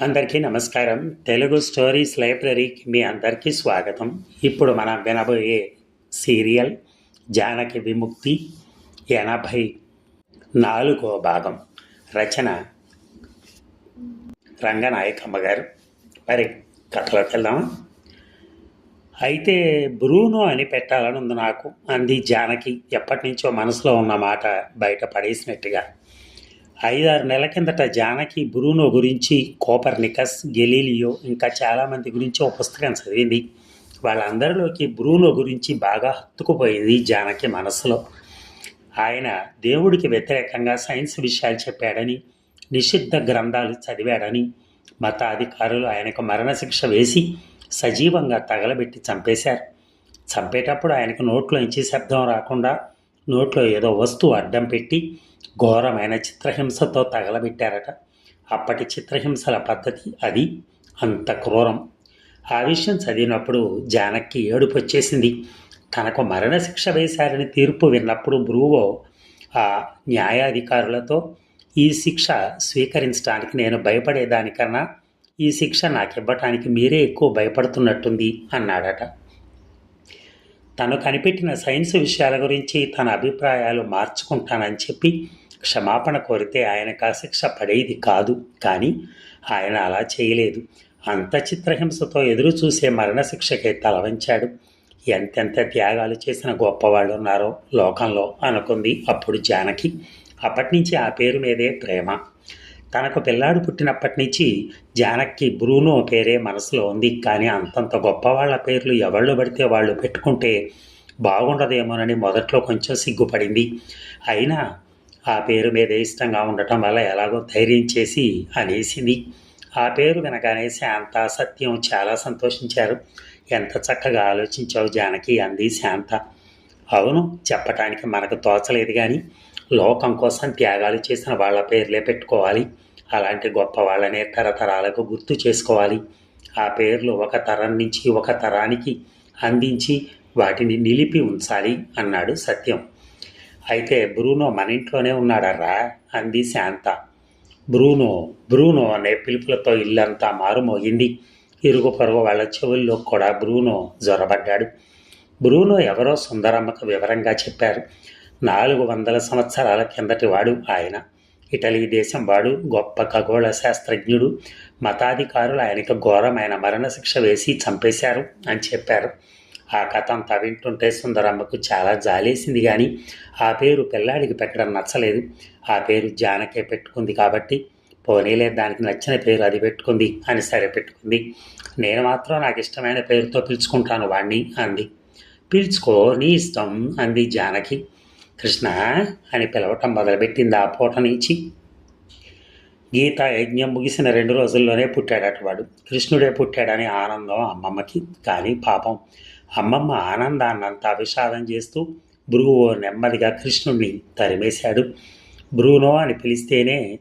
అందరికీ నమస్కారం. తెలుగు స్టోరీస్ లైబ్రరీకి మీ అందరికీ స్వాగతం. ఇప్పుడు మనం వినబోయే సీరియల్ జానకి విముక్తి ఎనభై నాలుగో భాగం. రచన రంగనాయకమ్మ గారు. మరి కథలోకి వెళ్దాం అయితే బ్రూనో అని పెట్టాలని ఉంది నాకు. అంది జానకి ఎప్పటి నుంచో మనసులో ఉన్న మాట బయట పడేసినట్టుగా. ఐదారు నెలల కిందట జానకి బ్రూనో గురించి కోపర్నికస్ గెలీలియో ఇంకా చాలామంది గురించి ఒక పుస్తకం చదివింది. వాళ్ళందరిలోకి బ్రూనో గురించి బాగా హత్తుకుపోయింది జానకి మనసులో. ఆయన దేవుడికి వ్యతిరేకంగా సైన్స్ విషయాలు చెప్పాడని నిషిద్ధ గ్రంథాలు చదివాడని మతాధికారులు ఆయనకు మరణశిక్ష వేసి సజీవంగా తగలబెట్టి చంపేశారు. చంపేటప్పుడు ఆయనకు నోట్లోంచి శబ్దం రాకుండా నోట్లో ఏదో వస్తువు అడ్డం పెట్టి ఘోరమైన చిత్రహింసతో తగలబెట్టారట. అప్పటి చిత్రహింసల పద్ధతి అది. అంత క్రూరం. ఆ విషయం చదివినప్పుడు జానక్కి ఏడుపు వచ్చేసింది తనకు మరణశిక్ష వేశారని తీర్పు విన్నప్పుడు బ్రూవో ఆ న్యాయాధికారులతో ఈ శిక్ష స్వీకరించడానికి నేను భయపడేదానికన్నా ఈ శిక్ష నాకు ఇవ్వటానికి మీరే ఎక్కువ భయపడుతున్నట్టుంది అన్నాడట. తను కనిపెట్టిన సైన్స్ విషయాల గురించి తన అభిప్రాయాలు మార్చుకుంటానని చెప్పి క్షమాపణ కోరితే ఆయన ఆ శిక్ష పడేది కాదు కానీ ఆయన అలా చేయలేదు. అంత చిత్రహింసతో ఎదురు చూసే మరణశిక్షకే తలవంచాడు ఎంతెంత త్యాగాలు చేసిన గొప్పవాళ్ళు ఉన్నారో లోకంలో అనుకుంది అప్పుడు జానకి. అప్పటి నుంచి ఆ పేరు మీదే ప్రేమ. తనకు పిల్లాడు పుట్టినప్పటి నుంచి జానక్కి బ్రూనో పేరే మనసులో ఉంది కానీ అంతంత గొప్పవాళ్ళ పేర్లు ఎవళ్ళు పడితే వాళ్ళు పెట్టుకుంటే బాగుండదేమోనని మొదట్లో కొంచెం సిగ్గుపడింది. అయినా ఆ పేరు మీద ఇష్టంగా ఉండటం వల్ల ఎలాగో ధైర్యం చేసి అనేసింది. ఆ పేరు వినగానే శాంత సత్యం చాలా సంతోషించారు. ఎంత చక్కగా ఆలోచించావు జానకి అంది శాంత. అవును చెప్పటానికి మనకు తోచలేదు కానీ లోకం కోసం త్యాగాలు చేసిన వాళ్ళ పేర్లే పెట్టుకోవాలి. అలాంటి గొప్ప వాళ్ళనే తరతరాలకు గుర్తు చేసుకోవాలి. ఆ పేర్లు ఒక తరం నుంచి ఒక తరానికి అందించి వాటిని నిలిపి ఉంచాలి అన్నాడు సత్యం. అయితే బ్రూనో మన ఇంట్లోనే ఉన్నాడర్రా అంది శాంత. బ్రూనో బ్రూనో అనే పిలుపులతో ఇల్లంతా మారుమోగింది. ఇరుగు పొరుగు వాళ్ళ చెవుల్లో కూడా బ్రూనో జ్వరబడ్డాడు బ్రూనో ఎవరో సుందరమ్మకు వివరంగా చెప్పారు. నాలుగు వందల సంవత్సరాల కిందటి వాడు ఆయన. ఇటలీ దేశం వాడు గొప్ప ఖగోళ శాస్త్రజ్ఞుడు. మతాధికారులు ఆయనకు ఘోరమైన మరణశిక్ష వేసి చంపేశారు అని చెప్పారు. ఆ కథ అంతా వింటుంటే సుందరమ్మకు చాలా జాలేసింది కానీ ఆ పేరు పిల్లాడికి పెట్టడం నచ్చలేదు. ఆ పేరు జానకే పెట్టుకుంది కాబట్టి పోనీలే దానికి నచ్చిన పేరు అది పెట్టుకుంది అని సరే పెట్టుకుంది. నేను మాత్రం నాకు ఇష్టమైన పేరుతో పిలుచుకుంటాను వాణ్ణి అంది. పిలుచుకో నీ ఇష్టం అంది జానకి. కృష్ణ అని పిలవటం మొదలుపెట్టింది ఆ పూట నుంచి. గీత యజ్ఞం ముగిసిన రెండు రోజుల్లోనే పుట్టాడట వాడు. కృష్ణుడే పుట్టాడని ఆనందం అమ్మమ్మకి కానీ పాపం అమ్మమ్మ ఆనందాన్నంతా విషాదం చేస్తూ బ్రూవో నెమ్మదిగా కృష్ణుణ్ణి తరిమేశాడు. బ్రూనో అని పిలిస్తేనే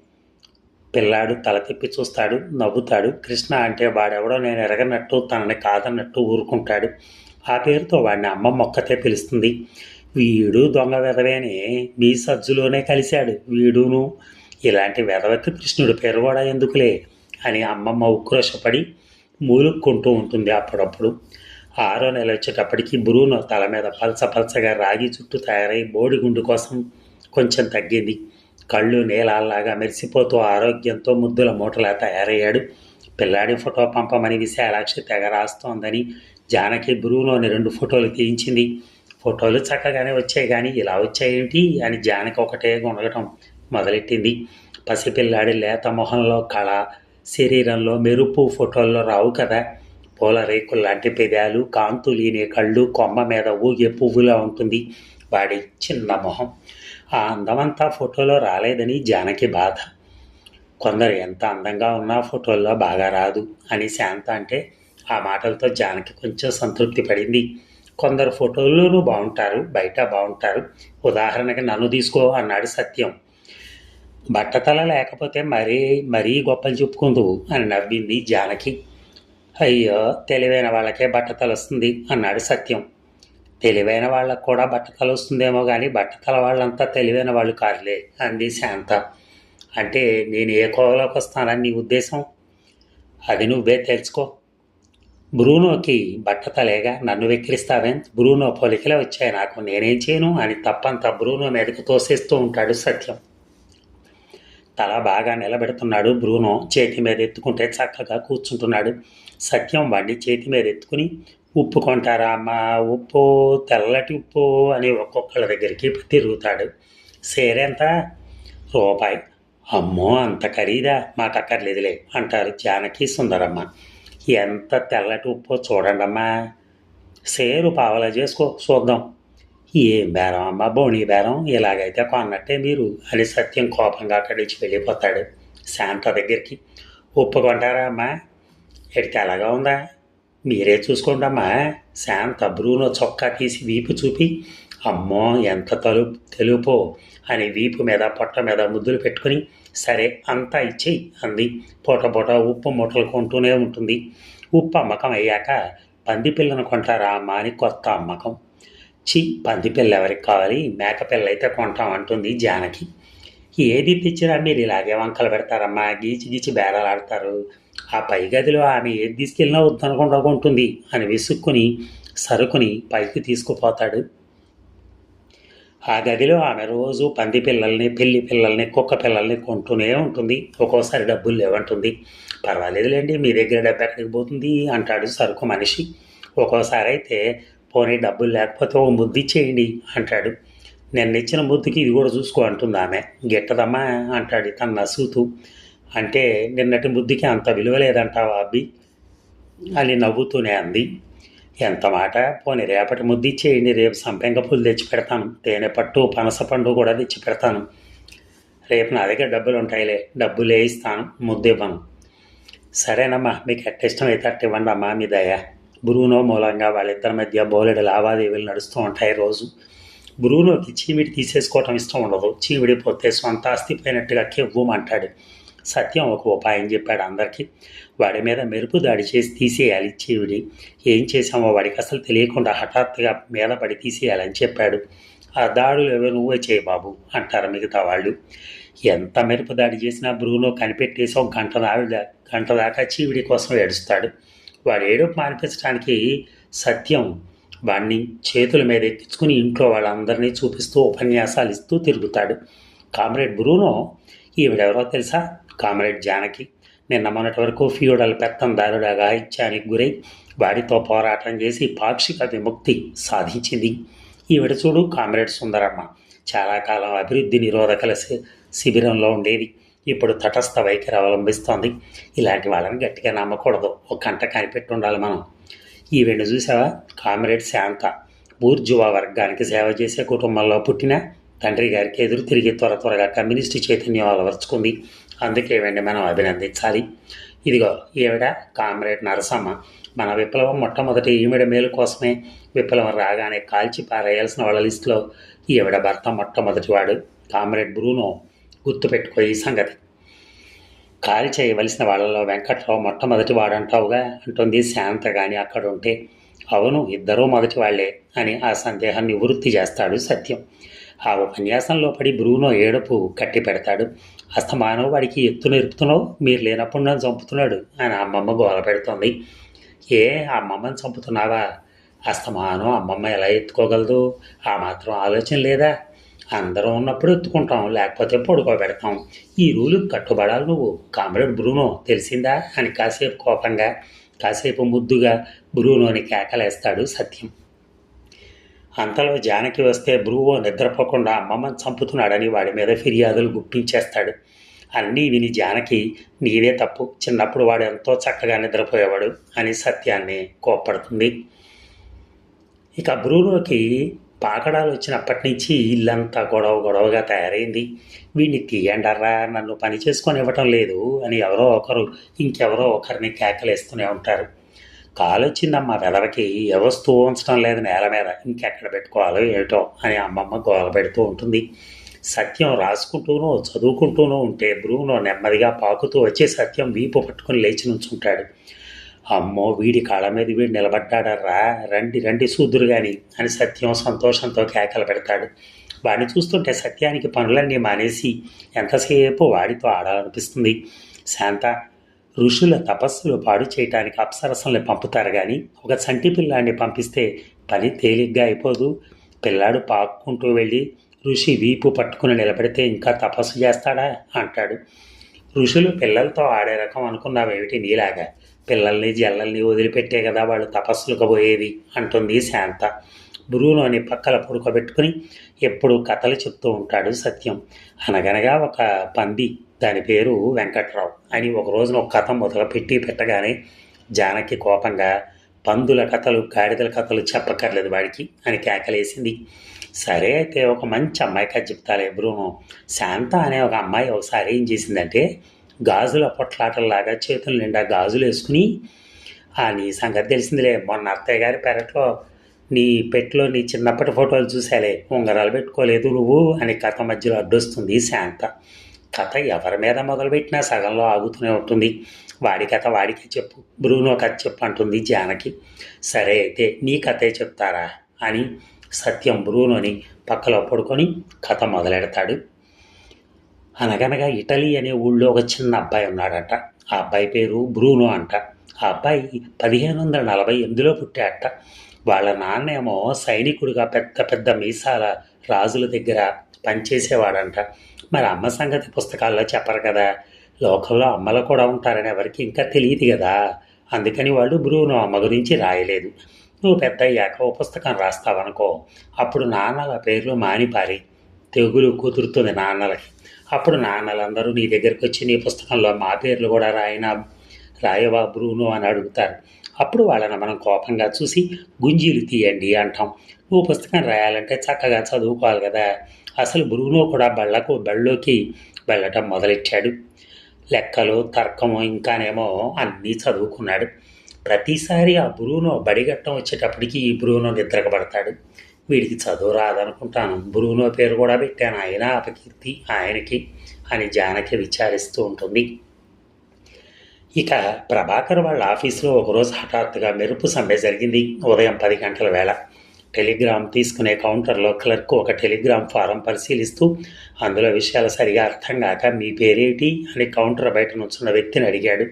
పిల్లాడు తల తిప్పి చూస్తాడు నవ్వుతాడు. కృష్ణ అంటే వాడెవడో నేను ఎరగనట్టు తనని కాదన్నట్టు ఊరుకుంటాడు. ఆ పేరుతో వాడిని అమ్మమ్మ ఒక్కతే పిలుస్తుంది. వీడు దొంగ వెధవేనే మీ సజ్జులోనే కలిశాడు. వీడును ఇలాంటి వెధవకి కృష్ణుడు పేరు కూడా ఎందుకులే అని అమ్మమ్మ ఉక్రోషపడి మూలుక్కుంటూ ఉంటుంది అప్పుడప్పుడు. ఆరో నెల వచ్చేటప్పటికి బ్రూనో తల మీద పలస పలసగా రాగి చుట్టూ తయారై బోడిగుండు కోసం కొంచెం తగ్గింది. కళ్ళు నేలాల్లాగా మెరిసిపోతూ ఆరోగ్యంతో ముద్దుల మూటలా తయారయ్యాడు. పిల్లాడి ఫోటో పంపమని విశాలాక్షి తెగ రాస్తోందని జానకి బ్రూనోని రెండు ఫోటోలు తీయించింది. ఫోటోలు చక్కగానే వచ్చాయి కానీ ఇలా వచ్చాయేంటి అని జానకి ఒకటే గుణగటం మొదలెట్టింది. పసిపిల్లాడి లేత మొహంలో కళ శరీరంలో మెరుపు ఫోటోల్లో రావు కదా. పూల రేకులు లాంటి పెదాలు కాంతు లేని కళ్ళు కొమ్మ మీద ఊగే పువ్వులా ఉంటుంది. వాడి చిన్న మొహం. ఆ అందమంతా ఫోటోలో రాలేదని జానకి బాధ. కొందరు ఎంత అందంగా ఉన్నా ఫోటోల్లో బాగా రాదు అని శాంత అంటే ఆ మాటలతో జానకి కొంచెం సంతృప్తి పడింది. కొందరు ఫోటోల్లోనూ బాగుంటారు బయట బాగుంటారు. ఉదాహరణకి నన్ను తీసుకో అన్నాడు సత్యం. బట్టతల లేకపోతే మరీ మరీ గొప్పలు చెప్పుకుందువు అని నవ్వింది జానకి. అయ్యో తెలివైన వాళ్ళకే బట్ట తలుస్తుంది అన్నాడు సత్యం. తెలివైన వాళ్ళకు కూడా బట్ట తలుస్తుందేమో కానీ బట్టతల వాళ్ళంతా తెలివైన వాళ్ళు కారులే అంది శాంత. అంటే నేను ఏ కోవలోకి వస్తానని నీ ఉద్దేశం? అది నువ్వే తెలుసుకో. బ్రూనోకి బట్టతలేగా నన్ను వెక్కిరిస్తావే? బ్రూనో పొలికిలే వచ్చాయి నాకు నేనేం చేయను అని తప్పంతా బ్రూనో మీదకు తోసేస్తూ ఉంటాడు సత్యం. తల బాగా నిలబెడుతున్నాడు బ్రూనో. చేతి మీద ఎత్తుకుంటే చక్కగా కూర్చుంటున్నాడు. సత్యం వాడిని చేతి మీద ఎత్తుకుని ఉప్పు కొంటారా అమ్మా ఉప్పు తెల్లటి ఉప్పు అని ఒక్కొక్కళ్ళ దగ్గరికి తిరుగుతాడు సేరెంత? రూపాయి. అమ్మో అంత ఖరీదా? మాకు అక్కర్లేదులే అంటారు జానకి సుందరమ్మ. ఎంత తెల్లటి ఉప్పు చూడండమ్మా. సేరు పావలా చేసుకో చూద్దాం ఏం బేరం అమ్మా బోణీ బేరం. ఇలాగైతే కొన్నట్టే మీరు అని సత్యం కోపంగా అక్కడి నుంచి వెళ్ళిపోతాడు శాంత దగ్గరికి. ఒప్పుకుంటారా అమ్మా? ఎడికి ఎలాగా ఉందా? మీరే చూసుకోండి అమ్మా. శాంత బ్రూనో చొక్కా తీసి వీపు చూపి అమ్మో ఎంత తలు తెలుపో అని వీపు మీద పొట్ట మీద ముద్దులు పెట్టుకుని సరే అంతా ఇచ్చేయి అంది. పూట పూట ఉప్పు మూటలు కొంటూనే ఉంటుంది. ఉప్పు అమ్మకం అయ్యాక పంది పిల్లను కొంటారా అమ్మ అని కొత్త అమ్మకం. చి పంది పిల్ల ఎవరికి కావాలి? మేక పిల్ల అయితే కొంటాం అంటుంది జానకి. ఏది తెచ్చినా మీరు ఇలాగే వంకలు పెడతారమ్మా గీచి గీచి బేరాలాడతారు ఆ పై గదిలో ఆమె ఏది తీసుకెళ్ళినా వద్దనకుండా ఉంటుంది అని విసుక్కుని సరుకుని పైకి తీసుకుపోతాడు. ఆ గదిలో ఆమె రోజు పంది పిల్లల్ని పిల్లి పిల్లల్ని కుక్క పిల్లల్ని కొంటూనే ఉంటుంది. ఒక్కోసారి డబ్బులు లేవంటుంది. పర్వాలేదులేండి మీ దగ్గర డబ్బు ఎక్కడికి పోతుంది అంటాడు సరుకు మనిషి. ఒక్కోసారి అయితే పోనీ డబ్బులు లేకపోతే ఓ ముద్దు ఇచ్చేయండి అంటాడు. నేను ఇచ్చిన ముద్దుకి ఇది కూడా చూసుకో అంటుంది ఆమె. గిట్టదమ్మా అంటాడు తను నసుగుతూ. అంటే నిన్నటి ముద్దుకి అంత విలువ లేదంటావా అబ్బి? అని నవ్వుతూనే అంది. ఎంత మాట? పోనీ రేపటి ముద్దు ఇచ్చేయండి రేపు సంపెంగ పూలు తెచ్చి పెడతాను. తేనె పట్టు పనస పండు కూడా తెచ్చి పెడతాను. రేపు నా దగ్గర డబ్బులు ఉంటాయిలే డబ్బులు ఇస్తాను ముద్దు ఇవ్వను. సరేనమ్మా మీకు ఎట్ట ఇష్టం అయితే అట్ట ఇవ్వండి అమ్మా మీ దయ. బ్రూనో మూలంగా వాళ్ళిద్దరి మధ్య బోలెడు లావాదేవీలు నడుస్తూ ఉంటాయి రోజు. బ్రూనోకి చీమిడి తీసేసుకోవటం ఇష్టం ఉండదు. చీమిడి పోతే సొంత ఆస్తి పోయినట్టుగా కెవ్వమంటాడు. సత్యం ఒక ఉపాయం చెప్పాడు అందరికీ. వాడి మీద మెరుపు దాడి చేసి తీసేయాలి చీవిడి ఏం చేశామో వాడికి అసలు తెలియకుండా హఠాత్తుగా మీద పడి తీసేయాలని చెప్పాడు. ఆ దాడులు ఏవో నువ్వే చేయి బాబు అంటారు మిగతా వాళ్ళు. ఎంత మెరుపు దాడి చేసినా బ్రూనో కనిపెట్టేసి ఒక గంట దాకా గంట దాకా చీవిడి కోసం ఏడుస్తాడు. వాడు ఏడుపు మానిపించడానికి సత్యం. వాడిని చేతుల మీద ఎక్కించుకుని ఇంట్లో వాళ్ళందరినీ చూపిస్తూ ఉపన్యాసాలు ఇస్తూ తిరుగుతాడు. కామ్రేడ్ బ్రూనో ఈవిడెవరో తెలుసా? కామ్రేడ్ జానకి. నిన్న మొన్నటి వరకు ఫ్యూడల్ పెత్తందారుడగా ఇచ్చానికి గురై వాడితో పోరాటం చేసి పాక్షిక విముక్తి సాధించింది. ఈవిడ చూడు కామ్రేడ్ సుందరమ్మ. చాలా కాలం అభివృద్ధి నిరోధకల శి- శిబిరంలో ఉండేది. ఇప్పుడు తటస్థ వైఖరి అవలంబిస్తోంది ఇలాంటి వాళ్ళని గట్టిగా నమ్మకూడదు. ఒక గంట కనిపెట్టి ఉండాలి మనం. ఈవిడ చూసావా? కామ్రేడ్ శాంత. బూర్జువా వర్గానికి సేవ చేసే కుటుంబంలో పుట్టిన తండ్రి గారికి ఎదురు తిరిగి త్వర త్వరగా కమ్యూనిస్టు చైతన్యం అలవర్చుకుంది. అందుకే వెండి మనం అభినందించాలి. ఇదిగో ఈవిడ కామ్రేడ్ నరసమ్మ. మన విప్లవం మొట్టమొదటి ఈవిడ మేలు కోసమే విప్లవం రాగానే కాల్చి పారేయాల్సిన వాళ్ళ లిస్టులో ఈవిడ భర్త మొట్టమొదటివాడు కామ్రేడ్ బ్రూనో. గుర్తుపెట్టుకో ఈ సంగతి. కాల్ చేయవలసిన వాళ్ళలో వెంకట్రావు మొట్టమొదటి వాడంటావుగా అంటుంది శాంత కానీ అక్కడ ఉంటే అవును ఇద్దరూ మొదటి వాళ్ళే అని ఆ సందేహాన్ని నివృత్తి చేస్తాడు సత్యం. ఆ ఉపన్యాసంలో పడి బ్రూనో ఏడుపు కట్టి పెడతాడు. అస్తమానం వాడికి ఎత్తు నేర్పుతున్నావు మీరు లేనప్పుడు నన్ను చంపుతున్నాడు అని అమ్మమ్మ గోల పెడుతోంది. ఏ అమ్మమ్మని చంపుతున్నావా? అస్తమానం అమ్మమ్మ ఎలా ఎత్తుకోగలదు? ఆ మాత్రం ఆలోచన లేదా? అందరం ఉన్నప్పుడు ఎత్తుకుంటాం లేకపోతే పడుకోబెడతాం. ఈ రూలు కట్టుబడాలి నువ్వు. కామ్రేడ్ బ్రూనో తెలిసిందా? అని కాసేపు కోపంగా కాసేపు ముద్దుగా బ్రూనోని కేకలేస్తాడు సత్యం. అంతలో జానకి వస్తే బ్రూవో నిద్రపోకుండా అమ్మమ్మని చంపుతున్నాడని వాడి మీద ఫిర్యాదులు గుప్పించేస్తాడు. అన్నీ విని జానకి నీదే తప్పు. చిన్నప్పుడు వాడు ఎంతో చక్కగా నిద్రపోయేవాడు అని సత్యాన్ని కోప్పడుతుంది. ఇక బ్రూనోకి పాకడాలు వచ్చినప్పటి నుంచి ఇల్లంతా గొడవ గొడవగా తయారైంది. వీడిని తీయండర్రా నన్ను పని చేసుకొని ఇవ్వటం లేదు అని ఎవరో ఒకరు ఇంకెవరో ఒకరిని కేకలేస్తూనే ఉంటారు. కాలు వచ్చిందమ్మా వెదవకి ఏ వస్తువు ఉంచడం లేదు నేల మీద ఇంకెక్కడ పెట్టుకోవాలో ఏటో అని అమ్మమ్మ గోల పెడుతూ ఉంటుంది. సత్యం రాసుకుంటూనూ చదువుకుంటూనూ ఉంటే బ్రూనో నెమ్మదిగా పాకుతూ వచ్చి సత్యం వీపు పట్టుకొని లేచి నుంచుంటాడు. అమ్మో వీడి కాళ్ళ మీద వీడు నిలబడ్డాడర్రా. రండి రండి సూదురు గాని అని సత్యం సంతోషంతో కేకలు పెడతాడు. వాడిని చూస్తుంటే సత్యానికి పనులన్నీ మానేసి ఎంతసేపు వాడితో ఆడాలనిపిస్తుంది. శాంత ఋషుల తపస్సులు పాడు చేయటానికి అప్సరసల్ని పంపుతారు కానీ ఒక చంటి పిల్లాడిని పంపిస్తే పని తేలిగ్గా అయిపోదు. పిల్లాడు పాక్కుంటూ వెళ్ళి ఋషి వీపు పట్టుకుని నిలబడితే ఇంకా తపస్సు చేస్తాడా? అంటాడు. ఋషులు పిల్లలతో ఆడే రకం అనుకున్నావేమిటి నీలాగా? పిల్లల్ని జల్లల్ని వదిలిపెట్టే కదా వాళ్ళు తపస్సులకు పోయేది అంటుంది శాంత. బురువులోని పక్కల పడుకోబెట్టుకుని ఎప్పుడు కథలు చెప్తూ ఉంటాడు సత్యం. అనగనగా ఒక పంది దాని పేరు వెంకట్రావు అని ఒక రోజున ఒక కథ మొదలుపెట్టి పెట్టగానే జానకి కోపంగా పందుల కథలు గాడిదల కథలు చెప్పక్కర్లేదు వాడికి అని కేకలేసింది. సరే అయితే ఒక మంచి అమ్మాయి కథ చెప్తాలే బ్రూనో శాంత అనే ఒక అమ్మాయి ఒకసారి ఏం చేసిందంటే గాజుల పొట్లాటల్లాగా చేతుల నిండా గాజులు వేసుకుని ఆ నీ సంగతి తెలిసిందిలే. మొన్న అత్తయ్య గారి పెరట్లో నీ పెట్లో నీ చిన్నప్పటి ఫోటోలు చూసాలే ఉంగరాలు పెట్టుకోలేదు నువ్వు అని కథ మధ్యలో అడ్డొస్తుంది శాంత. కథ ఎవరి మీద మొదలుపెట్టినా సగంలో ఆగుతూనే ఉంటుంది. వాడి కథ వాడికి చెప్పు. బ్రూనో కథ చెప్పు అంటుంది జానకి. సరే అయితే నీ కథే చెప్తారా? అని సత్యం బ్రూనోని పక్కలో పడుకొని కథ మొదలెడతాడు. అనగనగా ఇటలీ అనే ఊళ్ళో ఒక చిన్న అబ్బాయి ఉన్నాడట. ఆ అబ్బాయి పేరు బ్రూనో అంట. ఆ అబ్బాయి పదిహేను వందల నలభై ఎనిమిదిలో పుట్టాడట. వాళ్ళ నాన్నేమో సైనికుడిగా పెద్ద పెద్ద మీసాల రాజుల దగ్గర పనిచేసేవాడంట. మరి అమ్మ సంగతి పుస్తకాల్లో చెప్పరు కదా. లోకంలో అమ్మలు కూడా ఉంటారని ఎవరికి ఇంకా తెలియదు కదా. అందుకని వాళ్ళు బ్రూనో అమ్మ గురించి రాయలేదు. నువ్వు పెద్ద అయ్యాక ఓ పుస్తకం రాస్తావనుకో. అప్పుడు నాన్నల పేర్లు మానిపారి. తెగులు కుదురుతుంది నాన్నలకి. అప్పుడు నాన్నలందరూ నీ దగ్గరికి వచ్చి నీ పుస్తకంలో మా పేర్లు కూడా రాయనా రాయవా బ్రూను అని అడుగుతారు. అప్పుడు వాళ్ళని మనం కోపంగా చూసి గుంజీలు తీయండి అంటాం. నువ్వు పుస్తకం రాయాలంటే చక్కగా చదువుకోవాలి కదా. అసలు బ్రూనో కూడా బళ్ళకు బళ్ళలోకి వెళ్ళటం మొదలెట్టాడు. లెక్కలు తర్కము ఇంకానేమో అన్నీ చదువుకున్నాడు. ప్రతిసారి ఆ బ్రూనో బడిగట్టం వచ్చేటప్పటికి ఈ బ్రూనో నిద్రకబడతాడు. వీడికి చదువు రాదనుకుంటాను. బురువునో పేరు కూడా పెట్టాను. ఆయన అపకీర్తి ఆయనకి అని జానకి విచారిస్తూ ఉంటుంది. ఇక ప్రభాకర్ వాళ్ళ ఆఫీసులో ఒకరోజు హఠాత్తుగా మెరుపు సమ్మె జరిగింది. ఉదయం పది గంటల వేళ టెలిగ్రామ్ తీసుకునే కౌంటర్లో క్లర్క్ ఒక టెలిగ్రామ్ ఫారం పరిశీలిస్తూ అందులో విషయాలు సరిగా అర్థం కాక మీ పేరేటి? అని కౌంటర్ బయట నుంచున్న వ్యక్తిని అడిగాడు.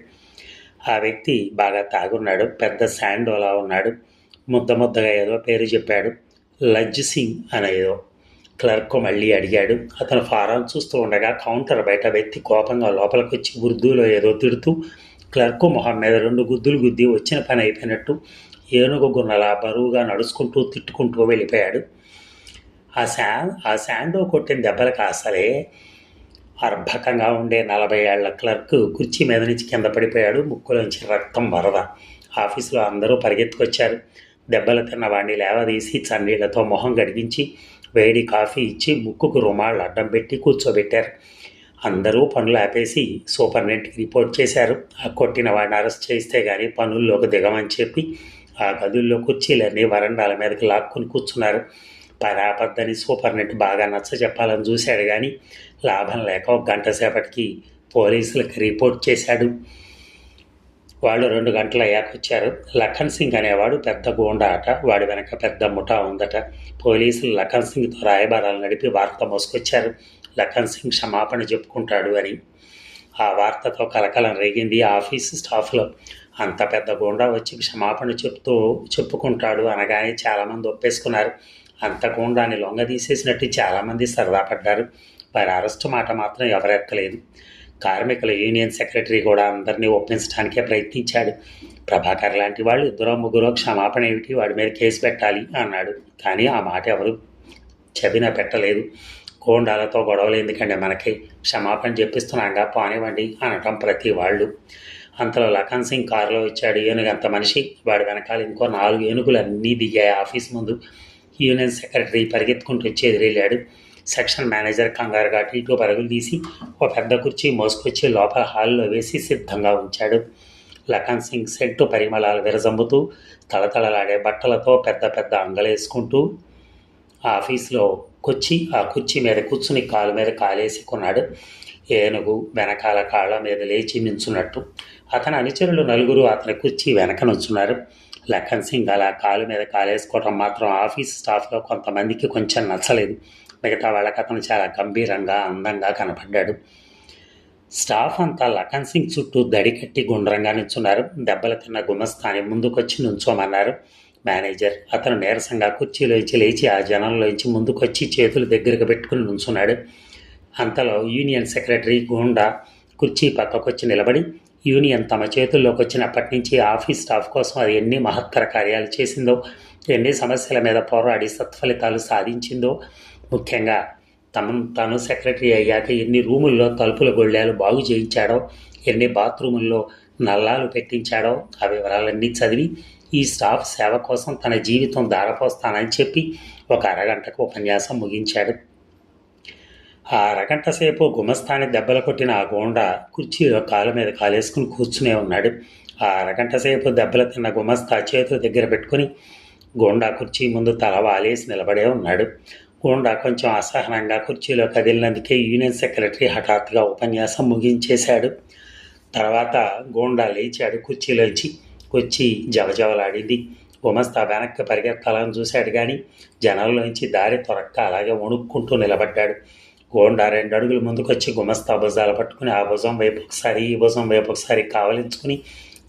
ఆ వ్యక్తి బాగా తాగున్నాడు పెద్ద శాండోలా ఉన్నాడు. ముద్ద ముద్దగా ఏదో పేరు చెప్పాడు. లజ్ సింగ్ అనేదో క్లర్క్ మళ్ళీ అడిగాడు. అతను ఫారం చూస్తూ ఉండగా కౌంటర్ బయట వ్యక్తి కోపంగా లోపలికి వచ్చి ఉర్దూలో ఏదో తిడుతూ క్లర్క్ మొహం మీద రెండు గుద్దులు గుద్ది వచ్చిన పని అయిపోయినట్టు ఏనుగు గున్నలా బరువుగా నడుచుకుంటూ తిట్టుకుంటూ వెళ్ళిపోయాడు. ఆ శా ఆ శాండో కొట్టిన దెబ్బలకు అసలే అర్భకంగా ఉండే నలభై ఏళ్ళ క్లర్క్ కుర్చీ మీద నుంచి కింద పడిపోయాడు. ముక్కులోంచి రక్తం వరద. ఆఫీసులో అందరూ పరిగెత్తుకొచ్చారు. దెబ్బలు తిన్న వాడిని లేవదీసి చన్నీళ్ళతో మొహం గడిగించి వేడి కాఫీ ఇచ్చి ముక్కుకు రుమాళ్ళు అడ్డం పెట్టి కూర్చోబెట్టారు. అందరూ పనులు ఆపేసి సూపరింటెండెంట్కి రిపోర్ట్ చేశారు. ఆ కొట్టిన వాడిని అరెస్ట్ చేస్తే కానీ పనుల్లోకి దిగమని చెప్పి ఆ గదుల్లో కుర్చీలన్నీ వరండాల మీదకి లాక్కుని కూర్చున్నారు. పరాపద్దని సూపరింటెండెంట్ బాగా నచ్చ చెప్పాలని చూశాడు కానీ లాభం లేక ఒక గంట సేపటికి పోలీసులకు రిపోర్ట్ చేశాడు. వాళ్ళు రెండు గంటల అయ్యాక వచ్చారు లఖన్ సింగ్ అనేవాడు పెద్ద గూండా అట వాడి వెనక పెద్ద ముఠా ఉందట. పోలీసులు లఖన్ సింగ్తో రాయబారాలు నడిపి వార్త మోసుకొచ్చారు. లఖన్ సింగ్ క్షమాపణ చెప్పుకుంటాడు అని. ఆ వార్తతో కలకలం రేగింది. ఆఫీస్ స్టాఫ్లో అంత పెద్ద గూండా వచ్చి క్షమాపణ చెప్తూ చెప్పుకుంటాడు అనగానే చాలామంది ఒప్పేసుకున్నారు. అంత గూండాన్ని లొంగ తీసేసినట్టు చాలామంది సరదా పడ్డారు. వారి అరెస్టు మాట మాత్రం ఎవరెత్తలేదు. కార్మికుల యూనియన్ సెక్రటరీ కూడా అందరినీ ఒప్పించడానికే ప్రయత్నించాడు. ప్రభాకర్ లాంటి వాళ్ళు ఇద్దరో ముగ్గురో క్షమాపణ ఏమిటి? వాడి మీద కేసు పెట్టాలి అన్నాడు. కానీ ఆ మాట ఎవరు చెవిన పెట్టలేదు. కోండాలతో గొడవలు ఎందుకండి? మనకి క్షమాపణ చెప్పిస్తున్నాగా పోనివ్వండి అనటం ప్రతి వాళ్ళు. అంతలో లఖన్ సింగ్ కారులో వచ్చాడు. ఏనుగు అంత మనిషి. వాడి వెనకాల ఇంకో నాలుగు ఏనుగులు అన్నీ దిగాయి ఆఫీస్ ముందు. యూనియన్ సెక్రటరీ పరిగెత్తుకుంటూ వచ్చి ఎదురెళ్ళాడు. సెక్షన్ మేనేజర్ కంగారుగా అటు ఇటు పరుగులు తీసి ఒక పెద్ద కుర్చీ మోసుకొచ్చి లోపల హాల్లో వేసి సిద్ధంగా ఉంచాడు. లఖన్ సింగ్ సెంటు పరిమళాలు విరజంబుతూ తళతళలాడే బట్టలతో పెద్ద పెద్ద అంగలేసుకుంటూ ఆఫీస్లో కొచ్చి ఆ కుర్చీ మీద కూర్చుని కాలు మీద కాలేసి కొన్నాడు ఏనుగు వెనకాల కాళ్ళ మీద లేచి నించున్నట్టు అతని అనుచరులు నలుగురు అతని కుర్చీ వెనక నుంచున్నారు. లఖన్ సింగ్ అలా కాలు మీద కాలేసుకోవడం మాత్రం ఆఫీస్ స్టాఫ్లో కొంతమందికి కొంచెం నచ్చలేదు. మిగతా వాళ్ళకి అతను చాలా గంభీరంగా అందంగా కనపడ్డాడు. స్టాఫ్ అంతా లఖన్ సింగ్ చుట్టూ దడి కట్టి గుండ్రంగా నిల్చున్నారు. దెబ్బలు తిన్న గుమస్తాని ముందుకొచ్చి నుంచోమన్నారు. మేనేజర్ అతను నీరసంగా కుర్చీలోంచి లేచి ఆ జనంలోంచి ముందుకొచ్చి చేతులు దగ్గరకు పెట్టుకుని నుంచున్నాడు. అంతలో యూనియన్ సెక్రటరీ గోండా కుర్చీ పక్కకొచ్చి నిలబడి యూనియన్ తమ చేతుల్లోకి వచ్చినప్పటి నుంచి ఆఫీస్ స్టాఫ్ కోసం అది ఎన్ని మహత్తర కార్యాలు చేసిందో ఎన్ని సమస్యల మీద పోరాడి సత్ఫలితాలు సాధించిందో ముఖ్యంగా తమను తాను సెక్రటరీ అయ్యాక ఎన్ని రూముల్లో తలుపుల గొళ్ళాలు బాగు చేయించాడో ఎన్ని బాత్రూముల్లో నల్లాలు పెట్టించాడో ఆ వివరాలన్నీ చదివి ఈ స్టాఫ్ సేవ కోసం తన జీవితం దారపోస్తానని చెప్పి ఒక అరగంటకు ఉపన్యాసం ముగించాడు. ఆ అరగంట సేపు గుమస్తాన్ని దెబ్బలు కొట్టిన ఆ గోండా కుర్చీలో కాలు మీద కాలేసుకుని కూర్చునే ఉన్నాడు. ఆ అరగంట సేపు దెబ్బలు తిన్న గుమస్తా చేతుల దగ్గర పెట్టుకుని గోండా కుర్చీ ముందు తల వాలేసి నిలబడే ఉన్నాడు. గోండా కొంచెం అసహనంగా కుర్చీలో కదిలినందుకే యూనియన్ సెక్రటరీ హఠాత్తుగా ఉపన్యాసం ముగించేశాడు. తర్వాత గోండా లేచాడు కుర్చీలోంచి. కుర్చీ జవజవలాడింది. గుమస్తా వెనక్కి పరిగెత్తాలని చూశాడు కానీ జనంలోంచి దారి తొరక్క అలాగే వణుక్కుంటూ నిలబడ్డాడు. గోండా రెండు అడుగులు ముందుకొచ్చి గుమస్తా భుజాలు పట్టుకుని ఆ భుజం వైపు ఒకసారి ఈ భుజం వైపు ఒకసారి కావలించుకుని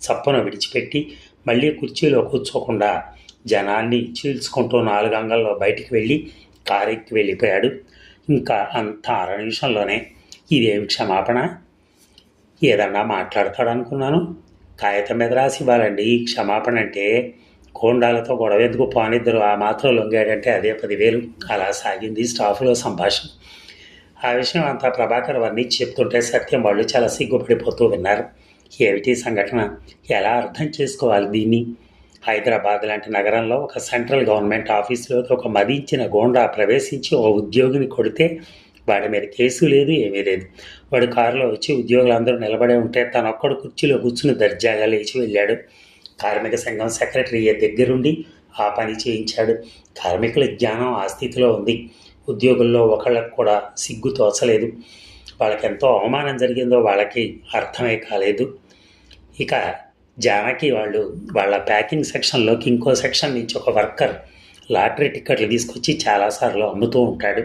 చప్పున విడిచిపెట్టి మళ్ళీ కుర్చీలో కూర్చోకుండా జనాన్ని చీల్చుకుంటూ నాలుగు అంగల్లో బయటికి వెళ్ళి కారెక్కి వెళ్ళిపోయాడు. ఇంకా అంత అర నిమిషంలోనే ఇదేమి క్షమాపణ. ఏదన్నా మాట్లాడతాడు అనుకున్నాను కాగితం మీద రాసి ఇవ్వాలండి. ఈ క్షమాపణ అంటే కోండాలతో గొడవ ఎందుకు? పోనిద్దరు ఆ మాత్రం లొంగాడంటే అదే పదివేలు. అలా సాగింది స్టాఫ్లో సంభాషణ. ఆ విషయం అంతా ప్రభాకర్ వర్ణించి చెప్తుంటే సత్యం వాళ్ళు చాలా సిగ్గుపడిపోతూ విన్నారు. ఏమిటి సంఘటన? ఎలా అర్థం చేసుకోవాలి దీన్ని? హైదరాబాద్ లాంటి నగరంలో ఒక సెంట్రల్ గవర్నమెంట్ ఆఫీసులోకి ఒక మదించిన గోండా ప్రవేశించి ఒక ఉద్యోగిని కొడితే వాడి మీద కేసు లేదు ఏమీ లేదు. వాడు కారులో వచ్చి ఉద్యోగులందరూ నిలబడే ఉంటే తనొక్కడు కుర్చీలో కూర్చుని దర్జాగా లేచి వెళ్ళాడు. కార్మిక సంఘం సెక్రటరీ దగ్గరుండి ఆ పని చేయించాడు. కార్మికుల జ్ఞానం ఆ స్థితిలో ఉంది. ఉద్యోగుల్లో ఒకళ్ళకు కూడా సిగ్గు తోచలేదు. వాళ్ళకి ఎంతో అవమానం జరిగిందో వాళ్ళకి అర్థమే కాలేదు. ఇక జానకి వాళ్ళు వాళ్ళ ప్యాకింగ్ సెక్షన్లోకి ఇంకో సెక్షన్ నుంచి ఒక వర్కర్ లాటరీ టిక్కెట్లు తీసుకొచ్చి చాలాసార్లు అమ్ముతూ ఉంటాడు.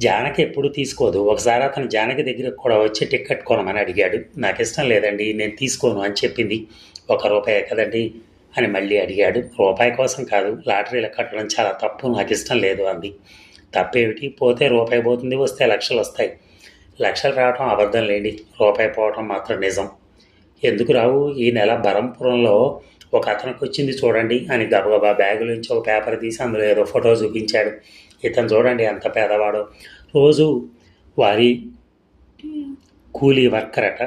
జానకి ఎప్పుడు తీసుకోదు. ఒకసారి అతను జానకి దగ్గరకు కూడా వచ్చి టిక్కెట్ కొనమని అడిగాడు. నాకు ఇష్టం లేదండి నేను తీసుకోను అని చెప్పింది. ఒక రూపాయి కదండి అని మళ్ళీ అడిగాడు. రూపాయి కోసం కాదు లాటరీలు కట్టడం చాలా తప్పు నాకు ఇష్టం లేదు అంది. తప్పేమిటి? పోతే రూపాయి పోతుంది వస్తే లక్షలు వస్తాయి. లక్షలు రావటం అబద్ధం లేండి. రూపాయి పోవటం మాత్రం నిజం. ఎందుకు రావు? ఈ నెల బరంపురంలో ఒక అతనికి వచ్చింది చూడండి. అని గబగబా బ్యాగులోంచి ఒక పేపర్ తీసి అందులో ఏదో ఫోటో చూపించాడు. ఇతను చూడండి ఎంత పేదవాడో. రోజు వారి కూలీ వర్కర్ అట.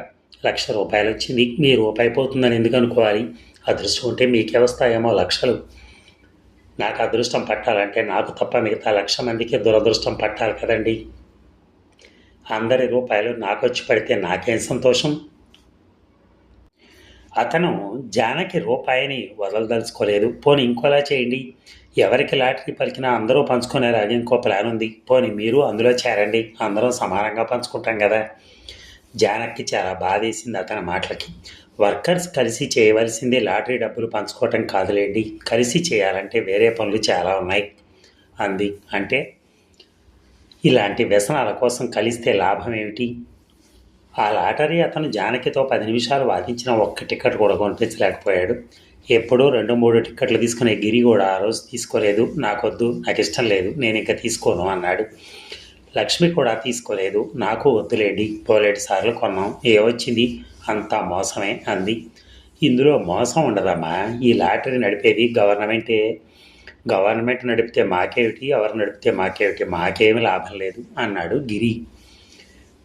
లక్ష రూపాయలు వచ్చింది. మీ రూపాయి పోతుందని ఎందుకు అనుకోవాలి? అదృష్టం ఉంటే మీకే వస్తాయేమో లక్షలు. నాకు అదృష్టం పట్టాలంటే నాకు తప్ప మిగతా లక్ష మందికి దురదృష్టం పట్టాలి కదండి. అందరి రూపాయలు నాకు వచ్చి పడితే నాకేం సంతోషం? అతను జానకి రూపాయిని వదలదలుచుకోలేదు. పోనీ ఇంకోలా చేయండి. ఎవరికి లాటరీ పలికినా అందరూ పంచుకునేలాగా ఇంకో ప్లాన్ ఉంది. పోనీ మీరు అందులో చేరండి. అందరం సమానంగా పంచుకుంటాం కదా. జానకి చాలా బాధేసింది అతని మాటలకి. వర్కర్స్ కలిసి చేయవలసింది లాటరీ డబ్బులు పంచుకోవటం కాదులేండి. కలిసి చేయాలంటే వేరే పనులు చాలా ఉన్నాయి. అంది. అంటే ఇలాంటి వ్యసనాల కోసం కలిస్తే లాభం ఏమిటి? ఆ లాటరీ అతను జానకితో పది నిమిషాలు వాదించిన ఒక్క టికెట్ కూడా కొనిపించలేకపోయాడు. ఎప్పుడూ రెండు మూడు టిక్కెట్లు తీసుకునే గిరి కూడా ఆ రోజు తీసుకోలేదు. నాకొద్దు నాకు ఇష్టం లేదు నేను ఇంకా తీసుకోను అన్నాడు. లక్ష్మి కూడా తీసుకోలేదు. నాకు వద్దులేండి పోలేటి సార్లు కొన్నాం. ఏ వచ్చింది? అంతా మోసమే అంది. ఇందులో మోసం ఉండదమ్మా. ఈ లాటరీ నడిపేది గవర్నమెంటే. గవర్నమెంట్ నడిపితే మాకేమిటి? ఎవరు నడిపితే మాకేమిటి? మాకేమి లాభం లేదు అన్నాడు గిరి.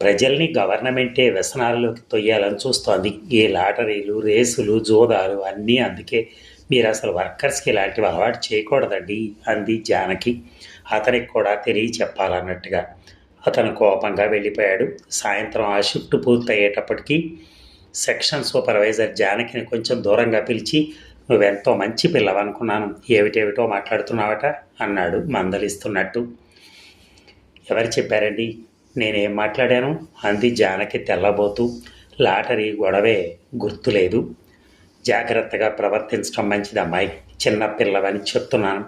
ప్రజల్ని గవర్నమెంటే వ్యసనాలలోకి తొయ్యాలని చూస్తోంది. ఈ లాటరీలు రేసులు జోదాలు అన్నీ అందుకే మీరు అసలు వర్కర్స్కి ఇలాంటివి అలవాటు చేయకూడదండి అంది జానకి. అతనికి కూడా తెలియ చెప్పాలన్నట్టుగా. అతను కోపంగా వెళ్ళిపోయాడు. సాయంత్రం ఆ షిఫ్ట్ పూర్తయ్యేటప్పటికీ సెక్షన్ సూపర్వైజర్ జానకిని కొంచెం దూరంగా పిలిచి నువ్వెంతో మంచి పిల్లవనుకున్నాను. ఏమిటేమిటో మాట్లాడుతున్నావట? అన్నాడు మందలిస్తున్నట్టు. ఎవరు చెప్పారండి? నేనేం మాట్లాడాను? అంది జానకి తెల్లబోతూ. లాటరీ గొడవే గుర్తులేదు. జాగ్రత్తగా ప్రవర్తించడం మంచిది అమ్మాయి. చిన్న పిల్లవని చెప్తున్నాను.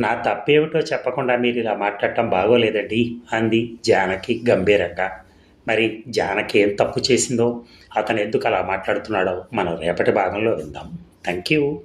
నా తప్పేమిటో చెప్పకుండా మీరు ఇలా మాట్లాడటం బాగోలేదండి అంది జానకి గంభీరంగా. మరి జానకి ఏం తప్పు చేసిందో? అతను ఎందుకు అలా మాట్లాడుతున్నాడో మనం రేపటి భాగంలో విందాం. Thank you